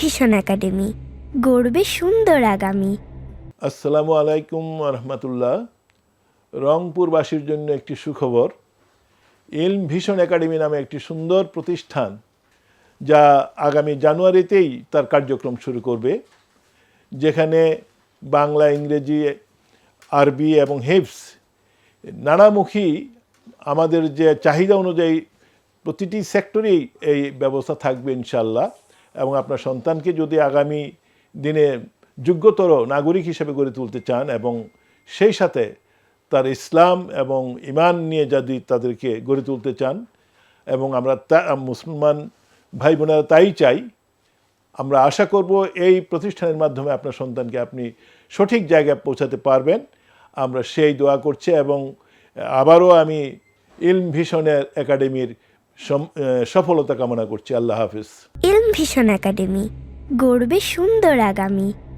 ভীষণ একাডেমি। গড়বে সুন্দর আগামী। আসসালামু আলাইকুম রহমতুল্লাহ রংপুরবাসীর জন্য একটি সুখবর। ইলম ভিশন একাডেমি নামে একটি সুন্দর প্রতিষ্ঠান, যা আগামী জানুয়ারিতেই তার কার্যক্রম শুরু করবে, যেখানে বাংলা, ইংরেজি, আরবি এবং হেফস নানামুখী আমাদের যে চাহিদা অনুযায়ী প্রতিটি সেক্টরেই এই ব্যবস্থা থাকবে ইনশাল্লাহ এবং আপনার সন্তানকে যদি আগামী দিনে যোগ্যতর নাগরিক হিসেবে গড়ে তুলতে চান এবং সেই সাথে তার ইসলাম এবং ইমান নিয়ে যদি তাদেরকে গড়ে তুলতে চান এবং আমরা মুসলমান ভাই বোনেরা তাই চাই, আমরা আশা করব এই প্রতিষ্ঠানের মাধ্যমে আপনার সন্তানকে আপনি সঠিক জায়গায় পৌঁছাতে পারবেন। আমরা সেই দোয়া করছি এবং আবারও আমি ইলম ভিশনের একাডেমির সফলতা কামনা করছি। আল্লাহ হাফিজ। ইলম ভিশন একাডেমি গড়বে সুন্দর আগামী।